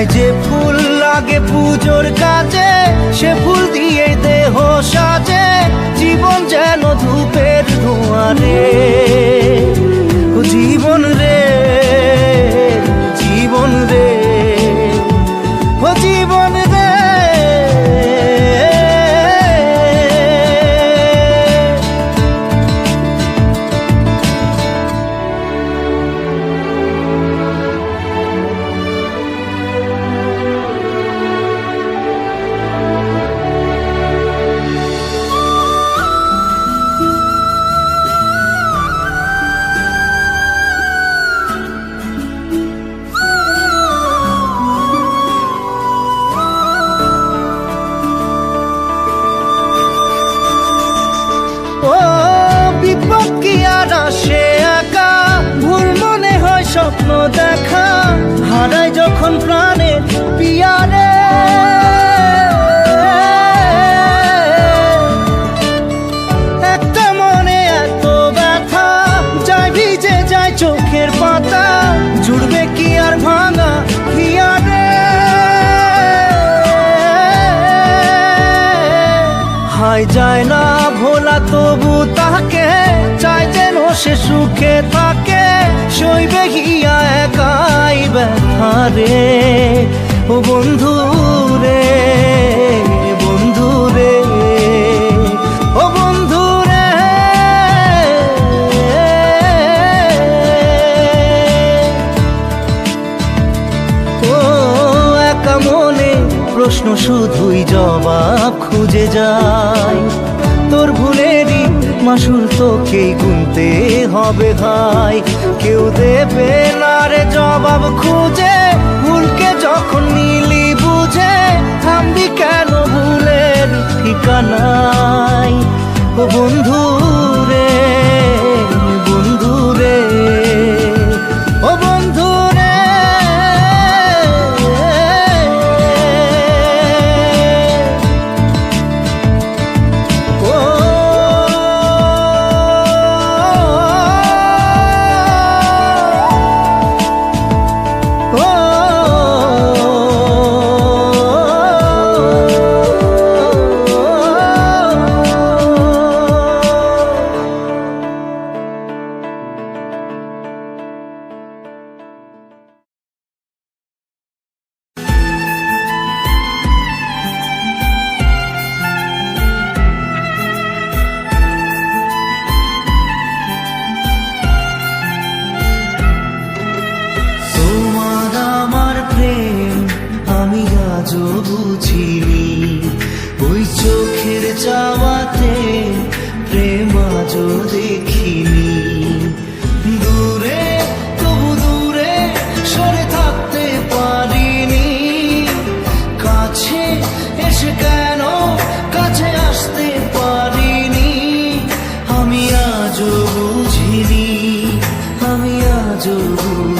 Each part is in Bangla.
হায় যে ফুল লাগে পুজোর কাজে, সে ফুল দিয়ে দেহ সাজে, জীবন যেন ধূপের ধোঁয়ারে জীবন যখন প্রাণের পিয়ারে। একটা মনে এত ব্যথা যায় ভিজে যায় চোখের পাতা, জুড়বে কি আর ভাঙা হিয়ারে। হাই যায় না ভোলা তবু তাকে সে সুখে থাকে, সইবে গিয়া একাই ব্যথা ও বন্ধু রে বন্ধু রে ও বন্ধু রে ও একা মনে প্রশ্ন শুধুই জবাব খুঁজে যায়। মাসুল তোকেই গুনতে হবে ভাই। কেউ দেবে না রে জবাব খুঁজে আমি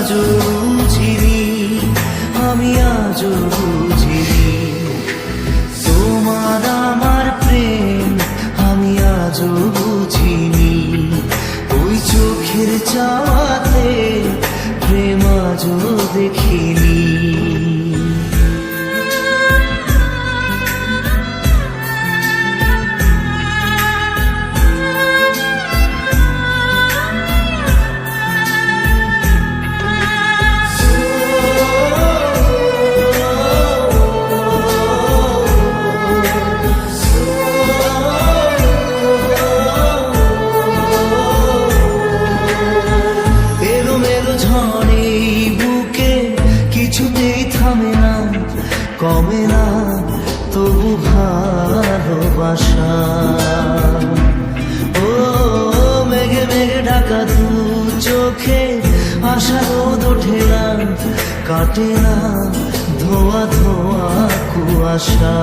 আজও বুঝিনি আমি আজও বুঝিনি। তোমার আমার প্রেম আমি আজও বুঝিনি। ওই চোখের চাওয়াতে কাটে না ধোয়া ধোয়া কুয়াশা।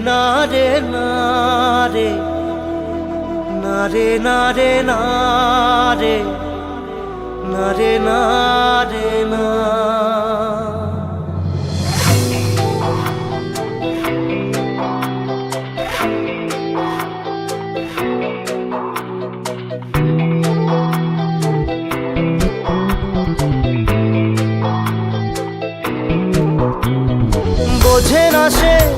নারে নারে না রে। নারে নারে না রে না রে না। বোঝে না সে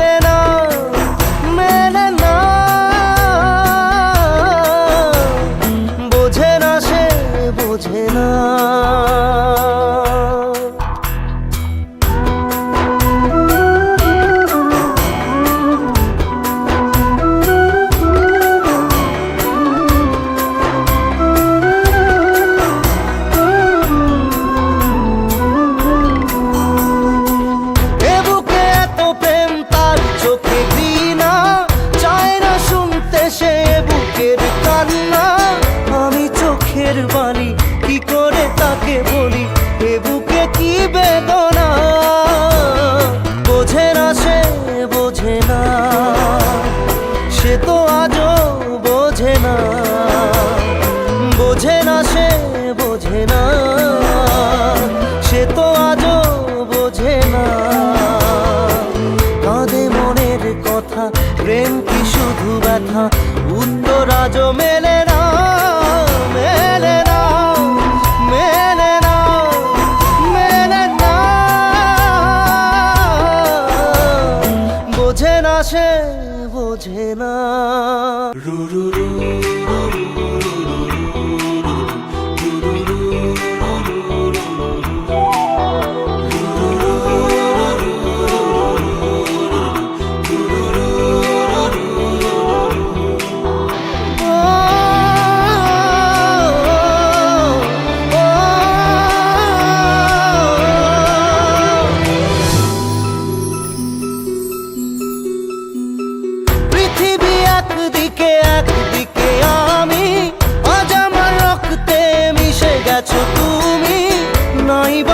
বোঝে না সে বোঝে না।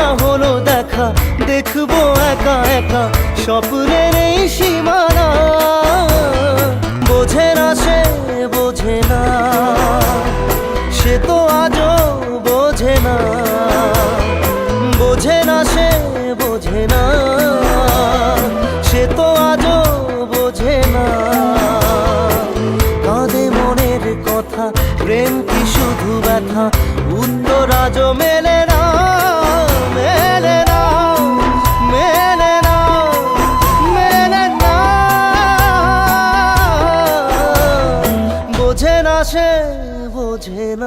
না হলো দেখা, দেখব একা একা স্বপ্নের এই সীমানা। বোঝে না সে, বোঝে না, সে তো আজও বোঝে না। বোঝে না সে, বোঝে না, সে তো আজও বোঝে না। কাঁদে মনের কথা, প্রেম কি শুধু ব্যথা? উত্তরাজমে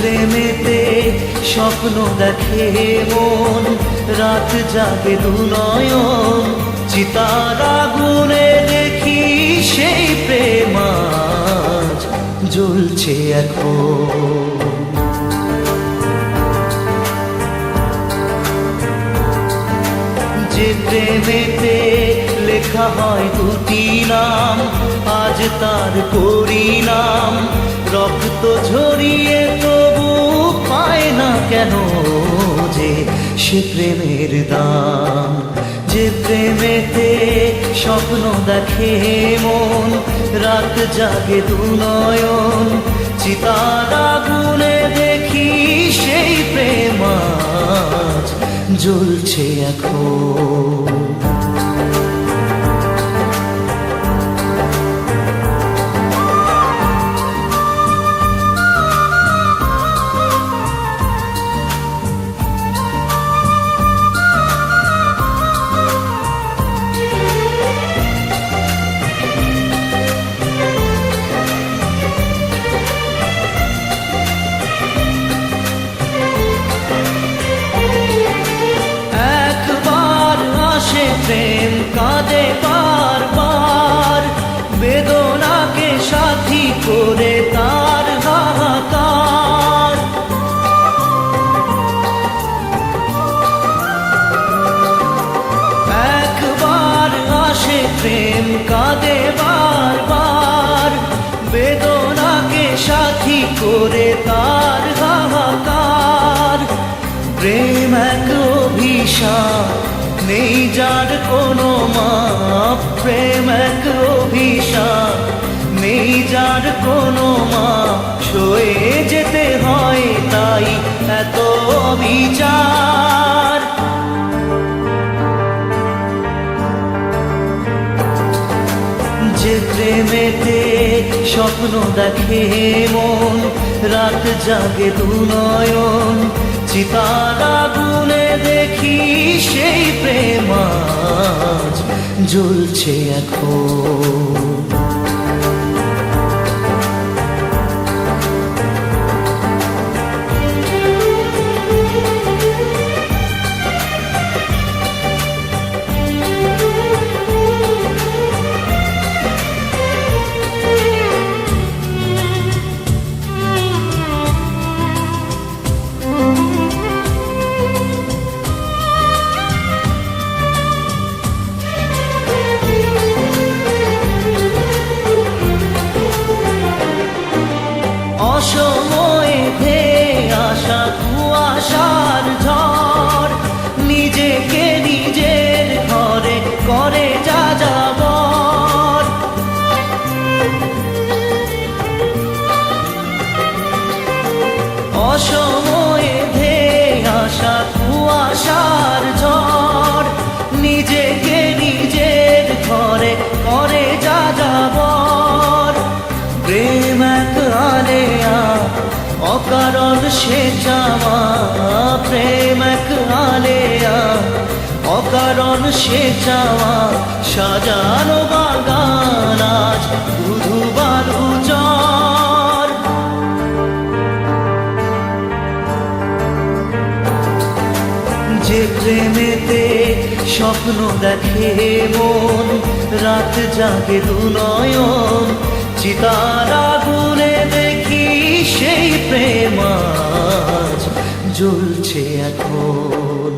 প্রেমেতে স্বপ্ন দেখে মন। রাত জাগে দু নয়ন চিতার আগুনে দেখি সেই প্রেম আজ জ্বলছে এখন। যে প্রেমেতে লেখা হয় দুটি নাম, আজ তার পরিণাম। রক্ত ঝরিয়ে তবু পায় না কেন যে সে প্রেমের দাম? যে প্রেমেতে স্বপ্ন দেখে মন, রাত জাগে দু নয়ন চিতার আগুনে দেখি সেই প্রেম আজ জ্বলছে এখন। say কোনো মা সয়ে যেতে হয় তাই এত বিচার যে প্রেমেতে স্বপ্ন দেখে মন, রাত জাগে দু নয়ন চিতার আগুনে দেখি সেই প্রেম আজ জ্বলছে এখন। সে জামা প্রেম এক আলেয়া। অকারণ সে চাওয়া সাজানো বাগান আজ ধুধু বালু চর যে প্রেমেতে স্বপ্ন দেখে মন, রাত জাগে দু নয়ন চিতার আগুনে দেখি সেই প্রেম জ্বলছে এখন।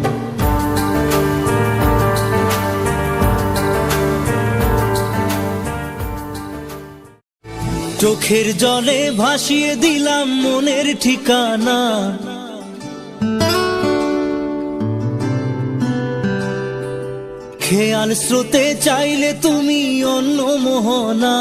চোখের জলে ভাসিয়ে দিলাম মনের ঠিকানা। খেয়াল স্রোতে চাইলে তুমি অন্য মোহনা।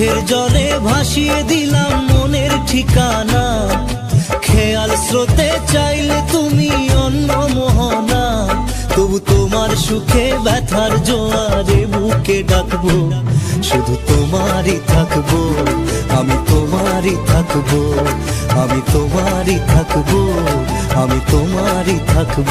চোখের জলে ভাসিয়ে দিলাম মনের ঠিকানা। খেয়াল স্রোতে চাইলে তুমি অন্য মোহনা। তবু তোমার সুখে ব্যথার জোয়ারে বুকে ডাকবো। শুধু তোমারই থাকব, আমি তোমারই থাকব, আমি তোমারই থাকব, আমি তোমারই থাকব।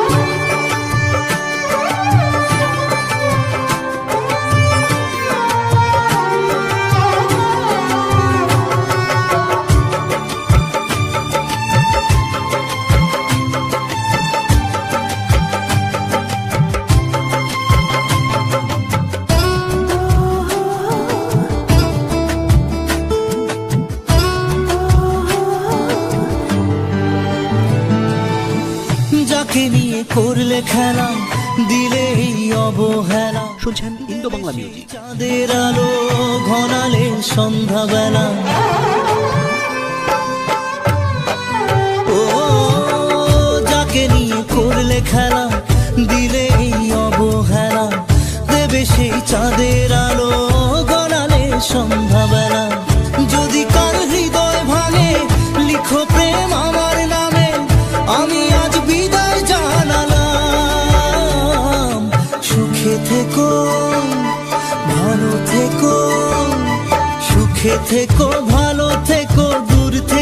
খেলা দিলে অবহেলা। শুনছেন ইন্দো বাংলা মিউজিক চাঁদের আলো ঘনালে সন্ধ্যাবেলা। ও যাকে নিয়ে করলে খেলা